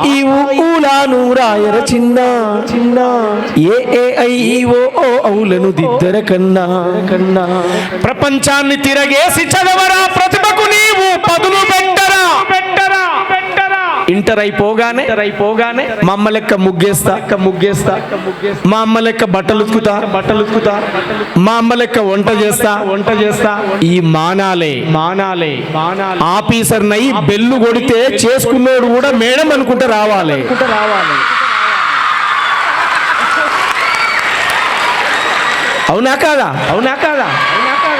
ఊలాను రాయర చిన్న చిన్న. ఏ A I O ఔలను దిద్దర కన్నా. కన్నా ప్రపంచాన్ని తిరగేసి చదవరా ప్రతిభకు నీవు పదులు పెట్టరా పెట్టరా. ఇంటర్ అయిపోగానే ఇంటర్ అయిపోగానే మా అమ్మ లెక్క ముగ్గేస్తా. ముగ్గేస్తా. మా అమ్మ లెక్క బట్టలు ఉతుకుతా. బట్టలు ఉతుకుతా. మా అమ్మ లెక్క వంట చేస్తా. వంట చేస్తా. ఈ మానాలే. మానాలే. మానాలే. ఆఫీసర్ నై బెల్లు కొడితే చేసుకున్నోడు కూడా మేడం అనుకుంటే రావాలి. రావాలి. అవునా కాదా? అవునా కాదా?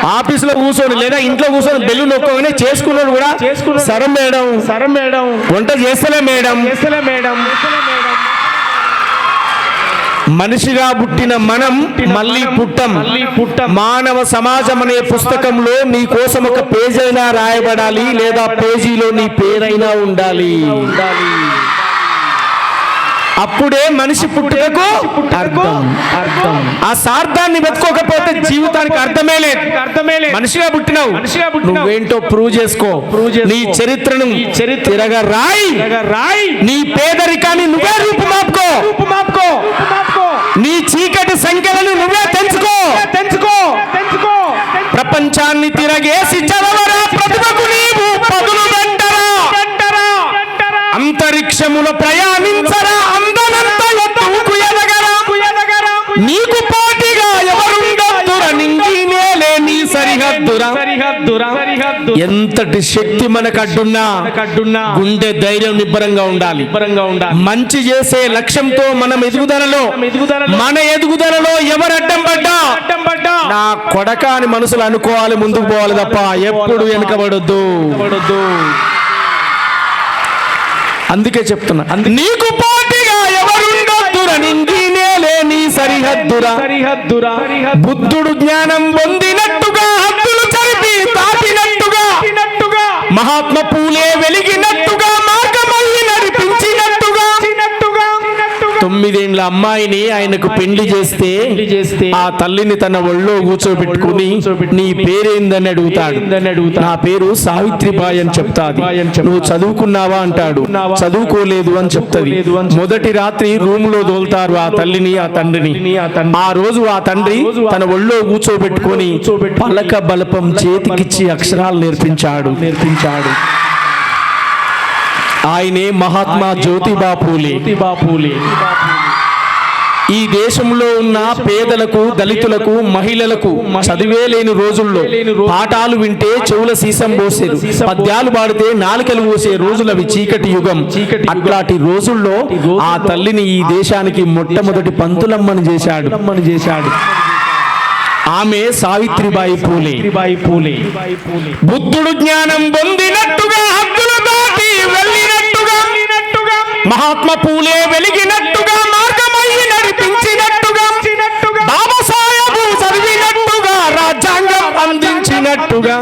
ఆఫీసులో కూర్చొని లేదా ఇంట్లో కూర్చొని బెల్లు నొక్కగానే చేసుకున్నాడు కూడా. సరం మేడం. సరం మేడం. వంట చేస్తలే మేడం. చేస్తలే మేడం. మనిషిగా పుట్టిన మనం మళ్ళీ పుట్టం. మళ్ళీ పుట్టం. మానవ సమాజం అనే పుస్తకంలో నీ కోసం ఒక పేజ్ అయినా రాయబడాలి లేదా పేజీలో నీ పేరైనా ఉండాలి. ఉండాలి. అప్పుడే మనిషి పుట్టుకకు అర్థం. అర్థం. ఆ సార్థాన్ని వెతుకోకపోతే జీవితానికి అర్థమే లేదు. అర్థమే లేదు. మనిషిగా పుట్టినావు. మనిషిగా నువ్వేంటో ప్రూవ్ చేసుకో. ప్రూవ్ నీ చరిత్రను చరిత్రగా రాయి. రాయి. నీ పేదరికాన్ని నువ్వే రూపుమాపుకో. రూపుమాపుకో. నీ చీకటి సంఖ్యలను నువ్వే తెంచుకో. తెంచుకో. తెంచుకో. ప్రపంచాన్ని తిరగేసి చదవరా ప్రతిభకు నీవు పదులు అంతరిక్షములో ప్రయాణించరా సరిహద్దురా? ఎంతటి శక్తి మనకు అడ్డున్నా గుండె ధైర్యం నిబ్బరంగా ఉండాలి. నిబ్బరంగా ఉండాలి. మంచి చేసే లక్ష్యంతో మనం ఎదుగుదలలో మన ఎదుగుదలలో ఎవరు అడ్డం పడ్డా? అడ్డం పడ్డా? నా కొడక అని మనసులు అనుకోవాలి ముందుకు పోవాలి తప్ప ఎప్పుడు వెనుకబడొద్దు. అందుకే చెప్తున్నా. నీకు పోటీగా ఎవరుండొద్దుర? నీ సరిహద్దురా. సరిహద్దురా? బుద్ధుడు జ్ఞానం పొందినట్టుగా మహాత్మ తొమ్మిదేండ్ల అమ్మాయిని ఆయనకు పెళ్ళి చేస్తే ఆ తల్లిని తన ఒళ్ళో కూర్చోబెట్టుకుని నీ పేరేందని అడుగుతాడు. నా పేరు సావిత్రిబాయి అని చెప్తాది. నువ్వు చదువుకున్నావా అంటాడు. చదువుకోలేదు అని చెప్తాది. మొదటి రాత్రి రూమ్లో దోల్తారు ఆ తల్లిని ఆ తండ్రిని. ఆ రోజు ఆ తండ్రి తన ఒళ్ళో కూర్చోబెట్టుకొని పలక బలపం చేతికిచ్చి అక్షరాలు నేర్పించాడు. నేర్పించాడు. ఆయనే మహాత్మా జ్యోతిబా పూలే. పూలే. ఈ దేశంలో ఉన్న పేదలకు దళితులకు మహిళలకు చదివే లేని రోజుల్లో పాఠాలు వింటే చెవుల సీసం పోసేరు పద్యాలు పాడితే నాలుకలు పోసే రోజులవి చీకటి యుగం. అట్లాంటి రోజుల్లో ఆ తల్లిని ఈ దేశానికి మొట్టమొదటి పంతులమ్మని చేశాడు. చేశాడు. ఆమె సావిత్రిబాయి పూలే. పూలే. బుద్ధుడు జ్ఞానం పొందినట్టుగా మహాత్మ పూలే వెలిగినట్టుగా మార్గమయ్యి నడిపించినట్టుగా బాబాసాహెబు చదివినట్టుగా రాజ్యాంగం అందించినట్టుగా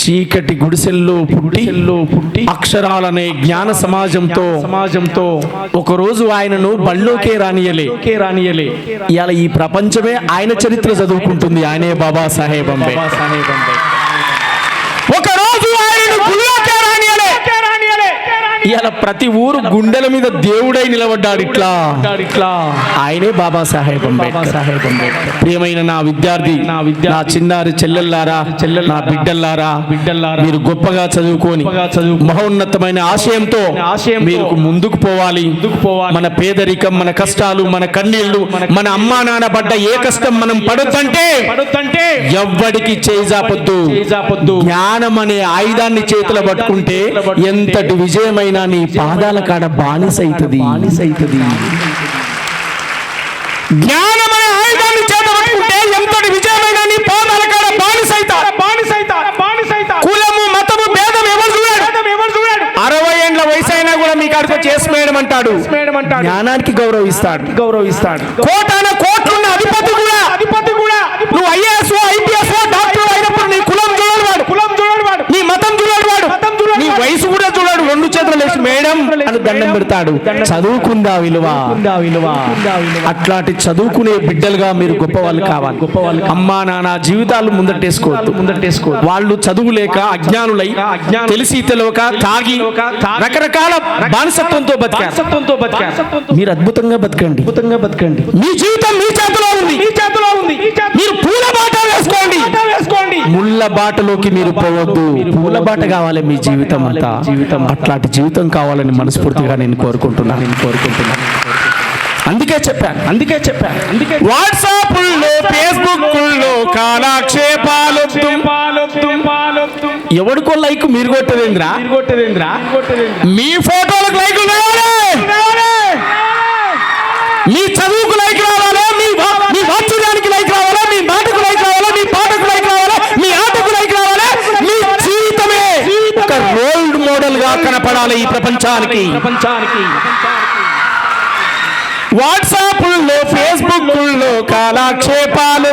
చీకటి గుడిసెల్లో పుట్టిల్లో పుట్టి అక్షరాలనే జ్ఞాన సమాజంతో సమాజంతో ఒక రోజు ఆయనను బళ్ళోకే రానియలే. రానియలే. ఇవాళ ఈ ప్రపంచమే ఆయన చరిత్ర చదువుకుంటుంది ఆయనే బాబా సాహెబ్ అంబేద్కర్. ఒక రోజు ఆయనను ఇవాళ ప్రతి ఊరు గుండెల మీద దేవుడై నిలబడ్డాడు ఇట్లా. ఇట్లా. ఆయనే బాబా సాహెబ్ సాహెబ్ ప్రియమైన నా విద్యార్థి నా విద్య నా చిన్నారి చెల్లెల్లారా చెల్లెల నా బిడ్డల్లారా బిడ్డల్లారా మీరు గొప్పగా చదువుకొని చదువు మహోన్నతమైన ఆశయంతో ఆశయం మీరు ముందుకు పోవాలి. ముందుకు పోవాలి. మన పేదరికం మన కష్టాలు మన కన్నీళ్ళు మన అమ్మా నాన్న పడ్డ ఏ కష్టం మనం పడొద్దంటే పడొద్దంటే ఎవ్వడికి చేజాపొద్దు. చేజాపొద్దు. జ్ఞానం అనే ఆయుధాన్ని చేతిలో పట్టుకుంటే ఎంతటి విజయమైన నీ పాదాల కాడ బానిసైతది బానిసైతది జ్ఞానం అనే ఆయుధాన్ని చేత పట్టుకుంటే ఎంతటి విజయమైన నీ పాదాల కాడ బానిసైత బానిసైత బానిసైత కులము మతము భేదం ఎవరు చూడాడు. ఎవరు చూడాడు అరవై ఏండ్ల వయసు అయినా కూడా మీకు అడుగు చేసి మేడం అంటాడు. జ్ఞానానికి గౌరవిస్తాడు. గౌరవిస్తాడు. కోటాన కోట్లున్న అధిపతి కూడా అధిపతి కూడా నువ్వు ఐఏఎస్ ఐపీఎస్ డాక్టర్ అయినప్పుడు నీ కులం చూడడు వాడు కులం చూడడు వాడు నీ మతం చూడడు వాడు నీ వయసు కూడా చూడడు రెండు చేతులు లేచి మేడం అని దండం పెడతాడు. చదువుకుందా విలువ? అట్లాంటి చదువుకునే బిడ్డలుగా మీరు గొప్ప వాళ్ళు కావాలి. గొప్ప వాళ్ళు అమ్మా నాన్న జీవితాలు ముందటేసుకోవద్దు. ముందటేసుకోవద్దు. వాళ్ళు చదువు లేక అజ్ఞానులై తెలిసి తెలియక తాగి రకరకాల బానిసత్వంతో బతికారు. బతికారు. మీరు అద్భుతంగా బతకండి. అద్భుతంగా బతకండి. మీ జీవితం మీ చేతిలో ఉంది. మీ చేతిలో ఉంది మీరు పూల బాట వేసుకోండి వేసుకోండి ముళ్ళ బాటలోకి మీరు పోవద్దు. పూల బాట కావాలి మీ జీవితం అంతా. జీవితం అట్లాంటి జీవితం కావాలని మనస్ఫూర్తిగా నేను కోరుకుంటున్నాను నేను కోరుకుంటున్నాను అందుకే చెప్పాను అందుకే చెప్పాను అందుకే వాట్సాప్ ఫేస్బుక్ కాలక్షేపాలు ఎవడికో లైక్ మీరు కొట్టదేంద్రా? కొట్టదేంద్రా? మీ ఫోటోలకు లైక్ మీ చదువుకు లైక్ రావాలా మీ వా- మీ వాత్సల్యానికి లైక్ రావాలా మీ మాటకు లైక్ రావాలా మీ పాటకు లైక్ రావాలా మీ ఆటకు లైక్ రావాలా మీ జీవితమే ఒక రోల్ మోడల్ గా కనపడాలి ఈ ప్రపంచానికి. ప్రపంచానికి వాట్సాప్ ఫేస్బుక్ కాలక్షేపాలు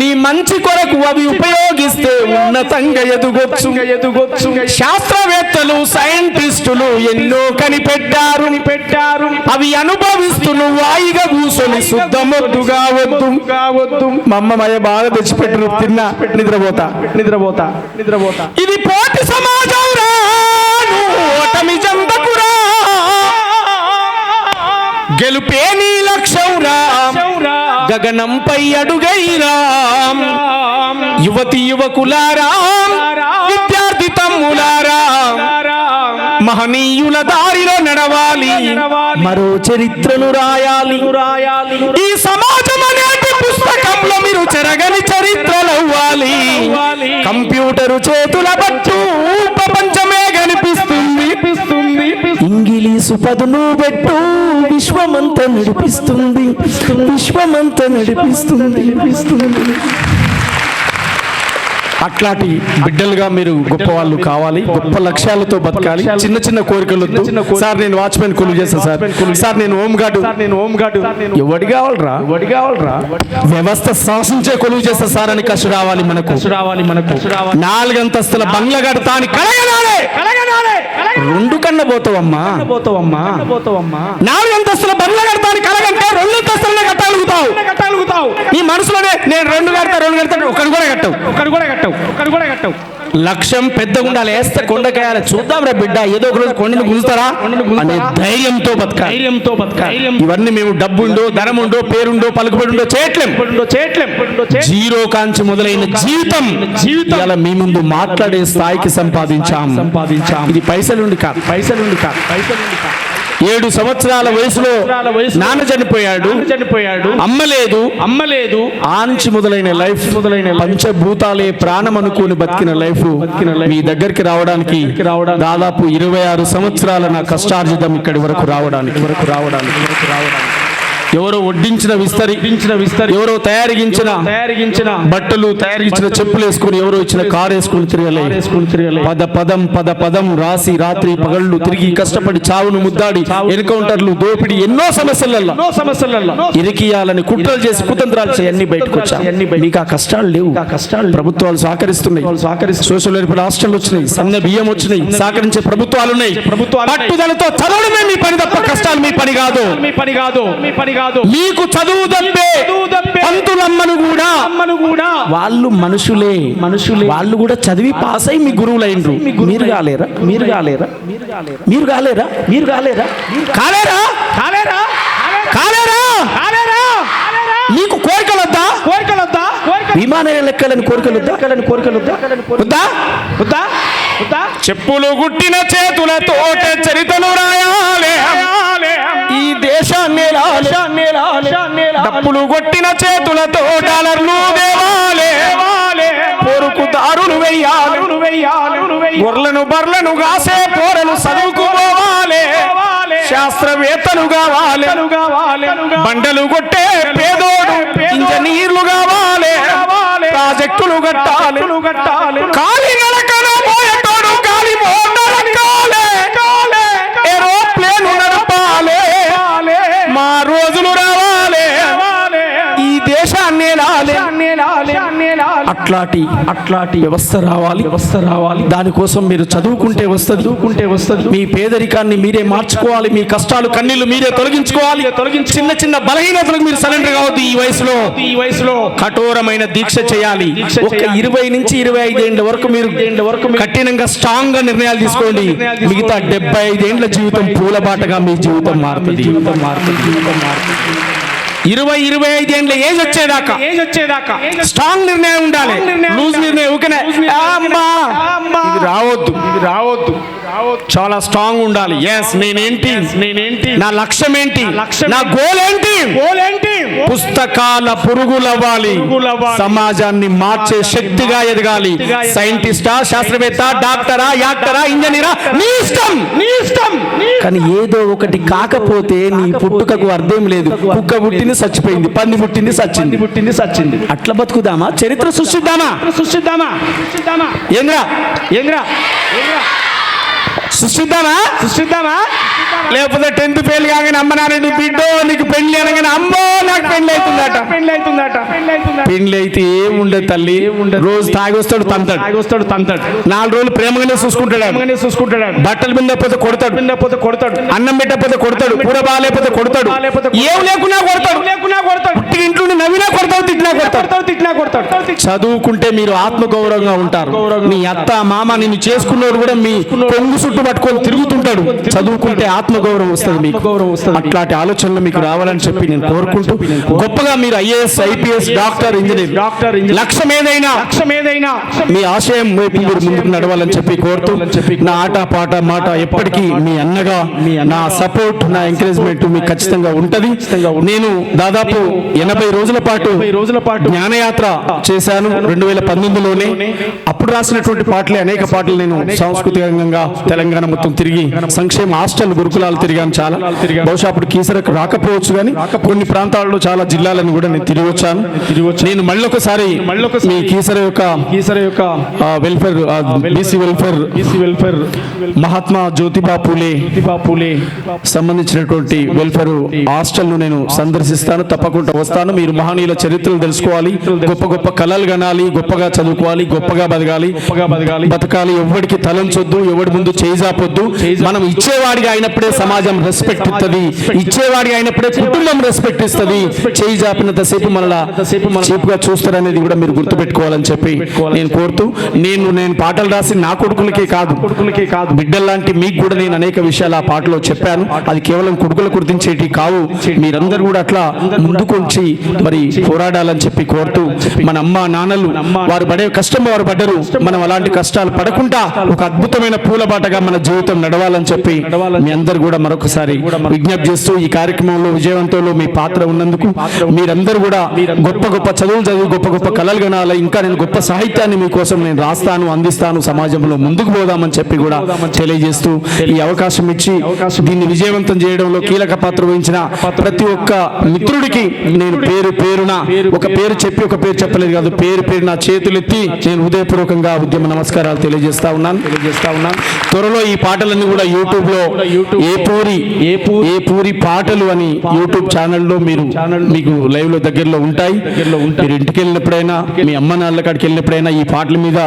నీ మంచి కొరకు అవి ఉపయోగిస్తే ఉన్నతంగా ఎదుగొచ్చు. ఎదుగొచ్చు శాస్త్రవేత్తలు సైంటిస్టులు ఎన్నో కనిపెట్టారు. పెట్టారు అవి అనుభవిస్తూ వాయిగా కూర్చొని శుద్ధమొద్దుగా వద్దు. కావద్దు మా అమ్మమయ్య బాగా తెచ్చిపెట్టరు తిన్నా నిద్రపోతా. నిద్రపోతా నిద్రపోతా. ఇది పోటీ సమాజం. గగనంపై అడుగైరా యువతి యువకులారా విద్యార్థి తమ్ములారా మహనీయుల దారిలో నడవాలి మరో చరిత్రను రాయాలి. రాయాలి ఈ సమాజం అనేది పుస్తకంలో మీరు చెరగని చరిత్రలు అవ్వాలి కంప్యూటరు చేతుల పట్టు ఇంగిలీసు పదును పెట్టు విశ్వమంత నడిపిస్తుంది. విశ్వమంత నడిపిస్తుంది నడిపిస్తుంది. అట్లాంటి బిడ్డలుగా మీరు గొప్ప వాళ్ళు కావాలి. గొప్ప లక్ష్యాలతో బతకాలి. చిన్న చిన్న కోరికలు. సార్ నేను వాచ్మెన్ కొలువు చేస్తాను సార్. సార్ నేను హోమ్ గార్డు. నేను హోమ్ గార్డు. ఎవడి కావాలరా? ఎవడి కావాలరా? వ్యవస్థ శాసించే కొలువు చేస్తా సార్ అని కసు రావాలి మనకు. రావాలి మనకు. నాలుగంతస్తుల బంగ్లా కడతా అని కలగనాలే కలగనాలే రెండు కన్న పోతావమ్మా. పోతావమ్మా. పోతావమ్మా నాలుగు అంతస్తుల బంగ్లా కడతా అని కలగంటే రెండు అంతస్తులనే కట్టగలుగుతావు కట్టగలుగుతావు నీ మనసులోనే నేను రెండు కడతా రెండు కడతా ఒకటి కూడా కట్టవు ఒకటి కూడా కట్టవు. ఒకటి కూడా కట్టవు. లక్ష్యం పెద్దగా ఉండాలి. వేస్తే కొండకాయాలి చూద్దాం రా బిడ్డ. ఏదో ఒక రోజు కొండను గుంజుతారా? అనే ధైర్యంతో బతకాలి. ధైర్యంతో బతకాలి. ఇవన్నీ మేము డబ్బుండో ధనముండో పేరుండో పలుకుబడుండో చేయట్లేం. చేయట్లేం. జీరో కాంచి మొదలైన జీవితం జీవితం. ఇలా మీ ముందు మాట్లాడే స్థాయికి సంపాదించాం. సంపాదించాం. ఇది పైసలుండి కాదు. పైసలుండి కాదు. పైసలుండి కాదు. ఏడు సంవత్సరాల వయసులో నాన్న చనిపోయాడు. చనిపోయాడు. అమ్మలేదు. అమ్మలేదు. ఆంచి మొదలైన లైఫ్ మొదలైన పంచభూతాలే ప్రాణం అనుకుని బతికిన లైఫ్ మీ దగ్గరికి రావడానికి దాదాపు ఇరవై ఆరు సంవత్సరాల నా కష్టార్జితం ఇక్కడి వరకు రావడానికి. వరకు రావడానికి వరకు రావడానికి. ఎవరో వడ్డించిన విస్తరించిన విస్తరి ఎవరో తయారిగించిన తయారిగించిన బట్టలు తయారిగించిన చెప్పులు వేసుకుని ఎవరో ఇచ్చిన కారు వేసుకుని తిరగలే. వేసుకుని పద పదం పద పదం రాసి రాత్రి పగళ్ళు తిరిగి కష్టపడి చావును ముద్దాడి ఎన్కౌంటర్లు దోపిడి ఎన్నో సమస్యలలో ఎన్నో సమస్యలలో ఇరికియాలని కుట్రలు చేసి కుతంత్రాలు చేసి అన్ని బయటకు వచ్చాయి మీకు ఆ కష్టాలు లేవు. ఆ కష్టాలు ప్రభుత్వాలు సహకరిస్తున్నాయి. సహకరిస్తూ సోషల్ వెల్ఫేర్ హాస్టల్ వచ్చినాయి. సన్న బియ్యం వచ్చినాయి. సహకరించే ప్రభుత్వాలు ఉన్నాయి. ప్రభుత్వాలు పట్టుదలతో చదవడమే మీ పని తప్ప కష్టాలు మీ పని కాదు మీ పని కాదు. మీ పని కాదు. మీకు చదువు తప్పే. పంతులమ్మను కూడా. అమ్మను కూడా. వాళ్ళు మనుషులే. మనుషులే. వాళ్ళు కూడా చదివి పాస్ అయి మీ గురువులైనరు మీరు కాలేరా? మీరు కాలేరా? మీరు కాలేరా? మీరు కాలేరా? కాలేరా? కాలేరా? కాలేరా? కాలేరా? మీకు కోరికలు వద్దా కోరికలు వద్దా విమాన లెక్కలని కోరికలు వద్దా వద్దా వద్దా? వద్దా? వద్దా? చెప్పులు గుట్టిన చేతులతో చరితలు రాయాలి. డప్పులు కొట్టిన చేతులతో డాలర్లు దేవాలే. పోరుకు దారులు వెయ్యాలి. గొర్రెలను బర్లను కాసే పోరలు చదువుకోవాలి శాస్త్రవేత్తలు కావాలి. బండలు కొట్టే పేదోడు ఇంజనీర్లు కావాలి. ప్రాజెక్టులు కట్టాలి. కాలి అట్లాంటి అట్లాంటి వ్యవస్థ రావాలి. వ్యవస్థ రావాలి. దానికోసం మీరు చదువుకుంటే వస్తుంది. చదువుకుంటే వస్తుంది. మీ పేదరికాన్ని మీరే మార్చుకోవాలి. మీ కష్టాలు కన్నీళ్ళు మీరే తొలగించుకోవాలి. తొలగించి చిన్న చిన్న బలహీనతలకు మీరు సరెండర్ కావద్దు ఈ వయసులో. ఈ వయసులో కఠోరమైన దీక్ష చేయాలి. ఒక. ఇరవై నుంచి ఇరవై ఐదేళ్ళ వరకు మీరు వరకు మీరు కఠినంగా స్ట్రాంగ్గా నిర్ణయాలు తీసుకోండి. నిర్ణయాలు తీసుకోండి. మిగతా డెబ్బై ఐదేళ్ళ జీవితం పూలబాటగా మీ జీవితం మారుతుంది జీవితం మారుతుంది. జీవితం మారుతుంది. ఇరవై ఇరవై ఐదేళ్ళ ఏజ్ వచ్చేదాకా. ఏజ్ వచ్చేదాకా. స్ట్రాంగ్ నిర్ణయం ఉండాలి. లూజ్. నిర్ణయం ఊకనే Loose నిర్ణయం "ఆ, అమ్మా! అమ్మా." ఇది రావద్దు ఇది రావద్దు. చాలా స్ట్రాంగ్ ఉండాలి. ఎస్ నేనేంటి నేనేంటి నా లక్ష్యం ఏంటి? నా? గోల్ ఏంటి? గోల్ ఏంటి? పుస్తకాల పురుగులవ్వాలి. సమాజాన్ని మార్చే శక్తిగా ఎదగాలి. శక్తిగా ఎదగాలి. సైంటిస్టా శాస్త్రవేత్త డాక్టరా యాక్టరా ఇంజనీరా నీ ఇష్టం. నీ ఇష్టం. నీ కానీ ఏదో ఒకటి కాకపోతే నీ పుట్టుకకు అర్థం లేదు. కుక్క పుట్టింది చచ్చిపోయింది. పంది పుట్టింది చచ్చింది. పుట్టింది సచ్చింది అట్లా బతుకుదామా? చరిత్ర సృష్టిద్దామా? సృష్టిద్దామా? సృష్టిద్దామా? ఏంద్రా? ఏంద్రా? ఏంద్రా? సృష్టిద్దామా సృష్టిద్దామా లేకపోతే టెన్త్ ఫెయిల్ కాగానే అమ్మ నాన్న నీ బిడ్డో నీకు పెళ్ళి అనగానే అమ్మో నాకు పెళ్ళి అవుతుందట. పెళ్ళి అవుతుందట పెళ్ళి అయితే ఏముండదు తల్లి. రోజు తాగి వస్తాడు తంతాడు. తాగొస్తాడు తంతాడు నాలుగు రోజులు ప్రేమగానే చూసుకుంటాడు. ప్రేమగానే చూసుకుంటాడు బట్టలు పిండకపోతే కొడతాడు. పిండపోతే కొడతాడు. అన్నం పెట్టకపోతే కొడతాడు. కూర బాగాలేకపోతే కొడతాడు. ఏం లేకున్నా కొడతాడు. లేకున్నా కొడతాడు. ఇంట్లో నవ్వినా కొడతాడు తిట్టినా కొడతాడు. తిట్టినా కొడతాడు. చదువుకుంటే మీరు ఆత్మగౌరవంగా ఉంటారు. మీ అత్త మామ నిన్ను చేసుకున్నవాడు కూడా మీ కొంగు చుట్టూ పట్టుకొని తిరుగుతుంటాడు. చదువుకుంటే ఆత్మగౌరవం వస్తుంది మీకు. ఆత్మగౌరవం వస్తుంది. అట్లాంటి ఆలోచనలు మీకు రావాలని చెప్పి నేను కోరుకుంటూ గొప్పగా మీరు IAS IPS doctor engineer doctor లక్ష్యం ఏదైనా లక్ష్యం ఏదైనా మీ ఆశయం వైపు మీరు ముందుకు నడవాలని చెప్పి కోరుతూ నా ఆట పాట మాట ఎప్పటికీ మీ అన్నగా నా సపోర్ట్ నా ఎంకరేజ్మెంట్ మీకు ఖచ్చితంగా ఉంటది. నేను దాదాపు ఎనభై రోజుల పాటు రోజుల పాటు జ్ఞానయాత్ర చేశాను. రెండు వేల పంతొమ్మిదిలోనే అప్పుడు రాసినటువంటి పాటలే అనేక పాటలు నేను సాంస్కృతికంగా తెలంగాణ మొత్తం తిరిగి సంక్షేమ హాస్టల్ గురుకులాలు తిరిగాను చాలా. బహుశా అప్పుడు కీసరకు రాకపోవచ్చు కానీ కొన్ని ప్రాంతాల్లో చాలా జిల్లాలను కూడా నేను తిరిగి వచ్చాను. నేను మళ్ళొకసారి మీ కీసర యొక్క ఈశ్వర యొక్క welfare BC welfare BC welfare Mahatma Jyotiba Phule Phule సంబంధించినటువంటి వెల్ఫేర్ హాస్టల్ను నేను సందర్శిస్తాను. తప్పకుండా వస్తాను. మీరు మహనీయుల చరిత్రలు తెలుసుకోవాలి. గొప్ప గొప్ప కళలు కనాలి గొప్పగా చదువుకోవాలి. గొప్పగా బతకాలి. బతకాలి. ఎవరికి తలంచొద్దు. ఎవడి ముందు చేజాపొద్దు. మనం ఇచ్చేవాడిగా అయినప్పుడే సమాజం రెస్పెక్ట్ ఇస్తుంది ఇచ్చేవాడిగా అయినప్పుడే కుటుంబం రెస్పెక్ట్ ఇస్తుంది. చేయి జాపినంతసేపు మనలా చీపుగా చూస్తారనేది కూడా మీరు గుర్తుపెట్టుకోవాలని చెప్పి నేను కోరుతూ నేను నేను పాటలు రాసి నా కొడుకులకే కాదు కొడుకులకే కాదు. బిడ్డల్లాంటి మీకు కూడా నేను అనేక విషయాలు ఆ పాటలో చెప్పాను. అది కేవలం కొడుకులు గుర్తించేటి కావు. మీరందరూ కూడా అట్లా ముందుకొచ్చి మరి పోరాడాలని చెప్పి కోరుతూ మన అమ్మ నాన్నలు వారు పడే కష్టం వారు పడ్డరు. మనం అలాంటి కష్టాలు పడకుండా ఒక అద్భుతమైన పూలబాటగా మన జీవితం నడవాలని చెప్పి మీ అందరు కూడా మరొకసారి విజ్ఞప్తి చేస్తూ ఈ కార్యక్రమంలో విజయవంతంలో మీ పాత్ర ఉన్నందుకు మీరందరూ కూడా గొప్ప గొప్ప చదువులు చదివి గొప్ప గొప్ప కళలు కనాలి ఇంకా నేను గొప్ప సాహిత్యాన్ని మీకోసం నేను రాస్తాను అందిస్తాను సమాజంలో ముందుకు పోదామని చెప్పి కూడా తెలియజేస్తూ ఈ అవకాశం ఇచ్చి దీన్ని విజయవంతం చేయడంలో కీలక పాత్ర వహించిన ప్రతి ఒక్క మిత్రుడికి నేను పేరు పేరున ఒక పేరు చెప్పి ఒక పేరు చెప్పలేదు కాదు పేరు పేరు నా చేతులెత్తి నేను హృదయపూర్వకంగా ఉద్యమ నమస్కారాలు తెలియజేస్తా ఉన్నాను. తెలియజేస్తా ఉన్నాను. త్వరలో ఈ పాటలన్నీ కూడా యూట్యూబ్లో ఏ పూరి ఏ పూరి ఏ పూరి పాటలు అని యూట్యూబ్ ఛానల్లో మీరు మీకు లైవ్లో దగ్గరలో ఉంటాయి. మీరు ఇంటికి వెళ్ళినప్పుడైనా మీ అమ్మ నాన్నల కాడికి వెళ్ళినప్పుడైనా ఈ పాటల మీద